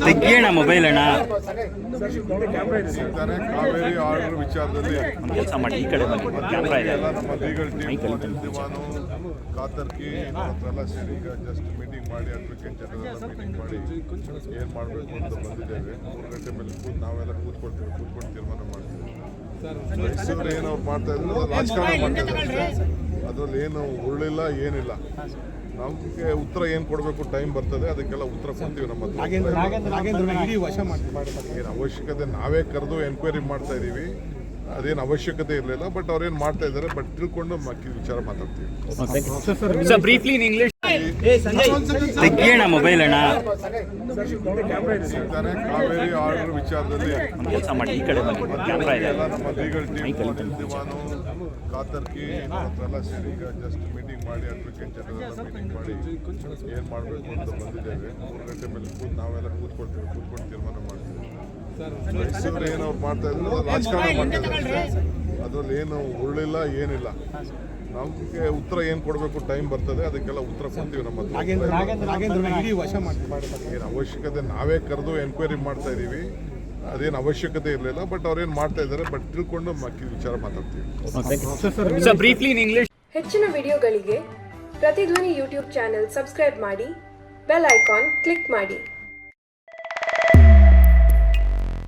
ತೆಗಿಯೋಣ mobile ಅಣ್ಣ Kaveri order ವಿಚಾರದಲ್ಲಿ ಕೆಲಸ ಮಾಡಿ ಈ ಕಡೆ ಬನ್ನಿ ಕ್ಯಾಮ್ರಾ ಇದೆ ಎಲ್ಲ ನಮ್ಮ ಲೀಗಲ್ ಟೀಮ್ ದಿವಾನು ಕಾತರ್ಕಿ ಅವರೆಲ್ಲ ಸೇರಿ ಈಗ ಜಸ್ಟ್ ಮೀಟಿಂಗ್ ಮಾಡಿ ಮೀಟಿಂಗ್ ಮಾಡಿ ಏನು ಮಾಡಬೇಕು ಅಂತ ಬಂದಿದ್ದೇವೆ ಮೂರು ಗಂಟೆ ಮೇಲೆ ಕೂತ್ ನಾವೆಲ್ಲ ಕೂತ್ಕೊಳ್ತೀವಿ ಕೂತ್ಕೊಂಡು ತೀರ್ಮಾನ ಮಾಡ್ತೀವಿ ಮೈಸೂರು ಏನು ಅವ್ರು ಮಾಡ್ತಾ ಇದ್ರು ರಾಜಕಾರಣ ಮಾಡ್ತಾ ಇದ್ದಾರೆ ಅದ್ರಲ್ಲಿ ಏನು ಉರುಳಿಲ್ಲ ಏನಿಲ್ಲ. ನಮಗೆ ಉತ್ತರ ಏನು ಕೊಡಬೇಕು ಟೈಮ್ ಬರ್ತದೆ. ಅದಕ್ಕೆಲ್ಲ ಉತ್ತರ ಕೊಡ್ತೀವಿ ನಮ್ಮ ಏನು ಅವಶ್ಯಕತೆ ನಾವೇ ಕರೆದು ಎನ್ಕ್ವೈರಿ ಮಾಡ್ತಾ ಇದ್ದೀವಿ ಅದೇನು ಅವಶ್ಯಕತೆ ಇರಲಿಲ್ಲ ಬಟ್ ಅವ್ರೇನು ಮಾಡ್ತಾ ಇದ್ದಾರೆ ಬಟ್ ತಿಳ್ಕೊಂಡು ಮಕ್ಕಿ ವಿಚಾರ ಮಾತಾಡ್ತೀವಿ. ತೆಗಿಯೋಣ ಮೊಬೈಲ್ ಅಣ್ಣ ಕಾವೇರಿ ಆರ್ಡರ್ ವಿಚಾರದಲ್ಲಿ ನಮ್ಮ ಕೆಲಸ ಮಾಡಿ ಈ ಕಡೆ ಬನ್ನಿ. ಕ್ಯಾಮ್ರಾ ಇದೆ. ಎಲ್ಲ ನಮ್ಮ ಲೀಗಲ್ ಟೀಮ್ ದಿವಾನು ಕಾತರ್ಕಿ ಅವರೆಲ್ಲ ಸೇರಿ ಈಗ ಜಸ್ಟ್ ಮೀಟಿಂಗ್ ಮಾಡಿ ಅಡ್ವೊಕೇಟ್ ಜನರೆಲ್ಲ ಮೀಟಿಂಗ್ ಮಾಡಿ ಏನು ಮಾಡಬೇಕು ಅಂತ ಬಂದಿದ್ದೇವೆ. ಮೂರು ಗಂಟೆ ಮೇಲೆ ಕೂತ್ ನಾವೆಲ್ಲ ಕೂತ್ಕೊಳ್ತೀವಿ ಕೂತ್ಕೊಂಡು ತೀರ್ಮಾನ ಮಾಡ್ತೀವಿ. ಮೈಸೂರು ಏನು ಅವ್ರು ಮಾಡ್ತಾ ಇದ್ರು ರಾಜಕಾರಣ ಮಾಡ್ತಾ ಇದ್ದಾರೆ. ಅದ್ರಲ್ಲಿ ಏನು ಉರುಳಿಲ್ಲ ಏನಿಲ್ಲ. ನಮಗೆ ಉತ್ತರ ಏನು ಕೊಡಬೇಕು ಟೈಮ್ ಬರ್ತದೆ. ಅದಕ್ಕೆಲ್ಲ ಉತ್ತರ ಕೊಡ್ತೀವಿ ನಮ್ಮ ಏನು ಅವಶ್ಯಕತೆ ನಾವೇ ಕರೆದು ಎನ್ಕ್ವೈರಿ ಮಾಡ್ತಾ ಇದ್ದೀವಿ. ಅದೇನು ಅವಶ್ಯಕತೆ ಇರಲಿಲ್ಲ ಬಟ್ ಅವ್ರೇನು ಮಾಡ್ತಾ ಇದ್ದಾರೆ ಬಟ್ ತಿಳ್ಕೊಂಡು ವಿಚಾರ ಮಾತಾಡ್ತೀವಿ. ಸೊ ಬ್ರೀಫ್ಲಿ ಇನ್ ಇಂಗ್ಲಿಷ್ ಹೆಚ್ಚಿನ ವಿಡಿಯೋಗಳಿಗೆ ಪ್ರತಿಧ್ವನಿ ಯೂಟ್ಯೂಬ್ ಚಾನೆಲ್ ಸಬ್ಸ್ಕ್ರೈಬ್ ಮಾಡಿ ಬೆಲ್ ಐಕಾನ್ ಕ್ಲಿಕ್ ಮಾಡಿ.